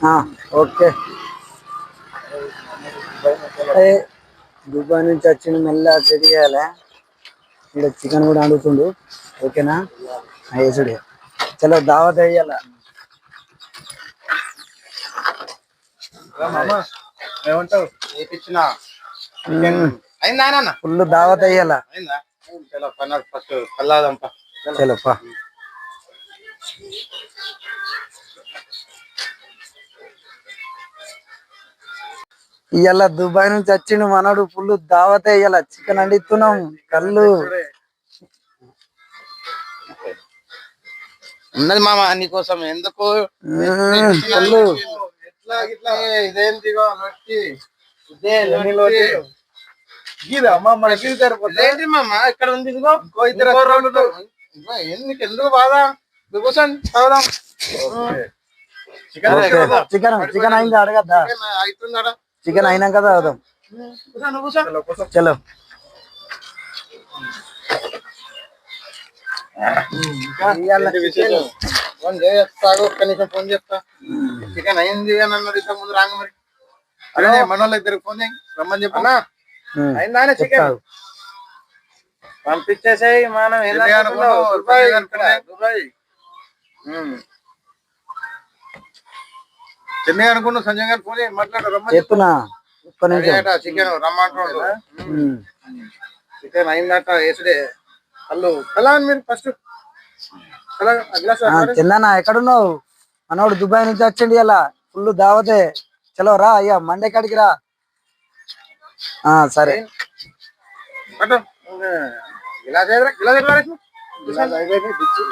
ఆ, okay. Dubai నుంచి వచ్చిండు మెల్ల చేయాలి? ఇక్కడ చికెన్ కూడా అడుగుతుండు ఓకేనా? వేసుడు చలో దావత్ వేయాల ఫుల్ దావత్ వేయాల అయిందా? చలో పన్నాడు ఫస్ట్ కల్లాదంప చలో పా. ఇవాళ దుబాయ్ నుంచి వచ్చిండు మనోడు ఫుల్ దావత్ వేయాల చికెన్ అండిస్తున్నాం కళ్ళు. ఉన్నది మామ నీకోసం ఎందుకు? ఇదేంటి మామ? ఇక్కడ ఉంది ఎందుకు బాధ? చికెన్ చికెన్ అయిందా అడగద్దా? అవుతుందా చికెన్ అయినాక తాగుదాం. కూర్చో చలో ఫోన్ చేస్తాగు ఒక్క నిమిషం ఫోన్ చేస్తా. చికెన్ అయింది అని అన్నాడు ఇంత ముందు రాంగ మరి. అరే మన వాళ్ళ ఇద్దరికి ఫోన్ చేయి రమ్మని చికెన్. పంపించేసేయి మనం చెన్నై అనుకున్నావు సంజయ్ గారు ఫోన్ చేయి మాట్లాడు రమ్మని చెప్తున్నా ఒక్క నిమిషం. చికెన్ రమ్మంటుండు. ఉమ్, చికెన్ అయిందట వేసుడే హలో ఎలా అని మీరు ఫస్ట్ అలా చందన్న ఎక్కడున్నావు? మనోడు దుబాయ్ నుంచి వచ్చిండు ఇలా ఫుల్ దావతే. చలో రా అయ్యా మండే కాడికి రా. ఆ సరే.